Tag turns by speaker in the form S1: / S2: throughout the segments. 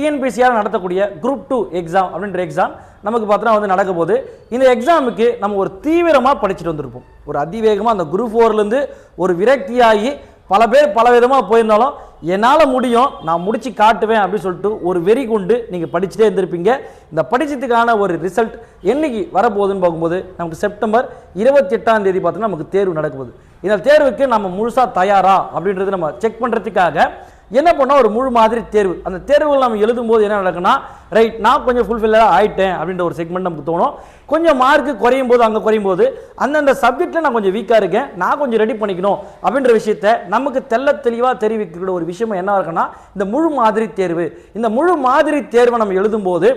S1: டிஎன்பிசியால் நடத்தக்கூடிய group two exam அப்படின்ற exam நமக்கு பார்த்தோன்னா வந்து நடக்க போகுது. இந்த எக்ஸாமுக்கு நம்ம ஒரு தீவிரமாக படிச்சுட்டு வந்திருப்போம். ஒரு அதிவேகமாக அந்த குரூப் ஃபோர்லேருந்து ஒரு விரக்தியாகி பல பேர் பல விதமாக போயிருந்தாலும் என்னால் முடியும் நான் முடிச்சு காட்டுவேன் அப்படின்னு சொல்லிட்டு ஒரு வெறி கொண்டு நீங்கள் படிச்சுட்டே இருந்திருப்பீங்க. இந்த படிச்சதுக்கான ஒரு ரிசல்ட் என்னைக்கு வரப்போகுதுன்னு பார்க்கும்போது நமக்கு செப்டம்பர் இருபத்தி எட்டாம் தேதி பார்த்தோன்னா நமக்கு தேர்வு நடக்குது இந்த தேர்வுக்கு நம்ம முழுசாக தயாரா அப்படின்றது நம்ம செக் பண்ணுறதுக்காக என்ன பண்ணால் ஒரு முழு மாதிரி தேர்வு. அந்த தேர்வுகள் நம்ம எழுதும்போது என்ன நடக்குன்னா ரைட் நான் கொஞ்சம் ஃபுல்ஃபில்லாக ஆயிட்டேன் அப்படின்ற ஒரு செக்மெண்ட் நமக்கு தோணும். கொஞ்சம் மார்க் குறையும் போது அங்கே குறையும் போது அந்தந்த சப்ஜெக்ட்டில் நான் கொஞ்சம் வீக்காக இருக்கேன் நான் கொஞ்சம் ரெடி பண்ணிக்கணும் அப்படின்ற விஷயத்த நமக்கு தெல்ல தெளிவாக தெரிவிக்கக்கூடிய ஒரு விஷயம் என்ன இருக்குன்னா இந்த முழு மாதிரி தேர்வு. இந்த முழு மாதிரி தேர்வை நம்ம எழுதும்போது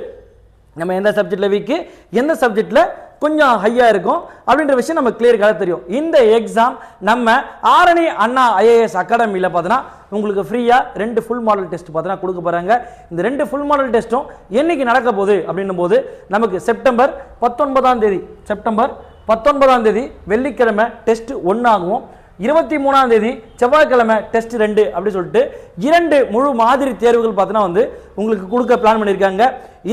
S1: நம்ம எந்த சப்ஜெக்டில் வீக்கு எந்த சப்ஜெக்டில் கொஞ்சம் ஹையாக இருக்கும். அப்படின்ற விஷயம் நம்ம கிளியருக்காக தெரியும். இந்த எக்ஸாம் நம்ம ஆரணி அண்ணா ஐஏஎஸ் அகாடமியில் பார்த்தோன்னா உங்களுக்கு ஃப்ரீயாக ரெண்டு ஃபுல் மாடல் டெஸ்ட் பார்த்தோன்னா கொடுக்க போகிறாங்க இந்த ரெண்டு ஃபுல் மாடல் டெஸ்ட்டும் என்னைக்கு நடக்க போகுது அப்படின்னும் போது நமக்கு செப்டம்பர் பத்தொன்பதாம் தேதி செப்டம்பர் பத்தொன்பதாம் தேதி வெள்ளிக்கிழமை டெஸ்ட் ஒன்றாகவும் இருபத்தி மூணாம் தேதி செவ்வாய்க்கிழமை டெஸ்ட் ரெண்டு அப்படின்னு சொல்லிட்டு இரண்டு முழு மாதிரி தேர்வுகள் பார்த்தோன்னா வந்து உங்களுக்கு கொடுக்க பிளான் பண்ணியிருக்காங்க.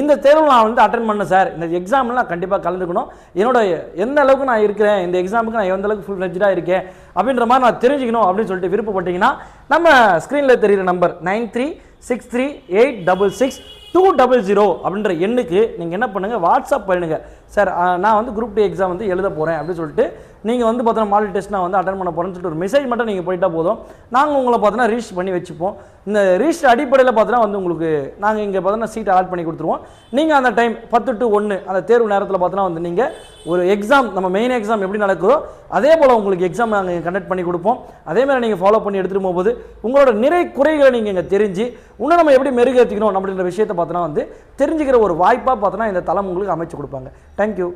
S1: இந்த தேர்வு நான் வந்து அட்டன் பண்ணேன் சார் இந்த எக்ஸாமில் நான் கண்டிப்பாக கலந்துக்கணும். என்னோட எந்த அளவுக்கு நான் இருக்கிறேன் இந்த எக்ஸாமுக்கு நான் எந்த அளவுக்கு ஃபுல் ஃப்ளெஜ்டாக இருக்கேன் அப்படின்ற மாதிரி நான் தெரிஞ்சுக்கணும் அப்படின்னு சொல்லிட்டு விருப்பப்பட்டீங்கன்னா நம்ம ஸ்க்ரீனில் தெரிகிற number nine three six three eight double six two double zero அப்படின்ற எண்ணுக்கு நீங்கள் என்ன பண்ணுங்கள் வாட்ஸ்அப் பண்ணுங்கள் சார் நான் வந்து குரூப் டூ எக்ஸாம் வந்து எழுத போகிறேன் அப்படின்னு சொல்லிட்டு நீங்கள் வந்து பார்த்தோன்னா மாடல் டெஸ்ட் நான் வந்து அட்டன் பண்ண போகிறேன்னு சொல்லிட்டு ஒரு மெசேஜ் மட்டும் நீங்கள் போயிட்டா போதும். நாங்கள் உங்களை பார்த்தோன்னா ரீச் பண்ணி வச்சுப்போம். இந்த ரீச் அடிப்படையில் பார்த்தோன்னா வந்து உங்களுக்கு நாங்கள் இங்கே பார்த்தோன்னா சீட் அலாட் பண்ணி கொடுத்துருவோம். நீங்கள் அந்த டைம் பத்து டு ஒன்று அந்த தேர்வு நேரத்தில் பார்த்தோன்னா வந்து நீங்கள் ஒரு எக்ஸாம் நம்ம மெயின் எக்ஸாம் எப்படி நடக்குதோ அதே போல் உங்களுக்கு எக்ஸாம் நாங்கள் கண்டக்ட் பண்ணி கொடுப்போம். அதே மாதிரி நீங்கள் ஃபாலோ பண்ணி எடுத்துகிட்டு போகும்போது உங்களோட நிறை குறைகளை நீங்கள் இங்கே தெரிஞ்சு இன்னும் நம்ம எப்படி மெருகேற்றிக்கணும் அப்படின்ற விஷயத்தை பார்த்தோன்னா வந்து தெரிஞ்சுக்கிற ஒரு வாய்ப்பாக பார்த்தோன்னா இந்த தளம் உங்களுக்கு அமைச்சு கொடுப்பாங்க. தேங்க்யூ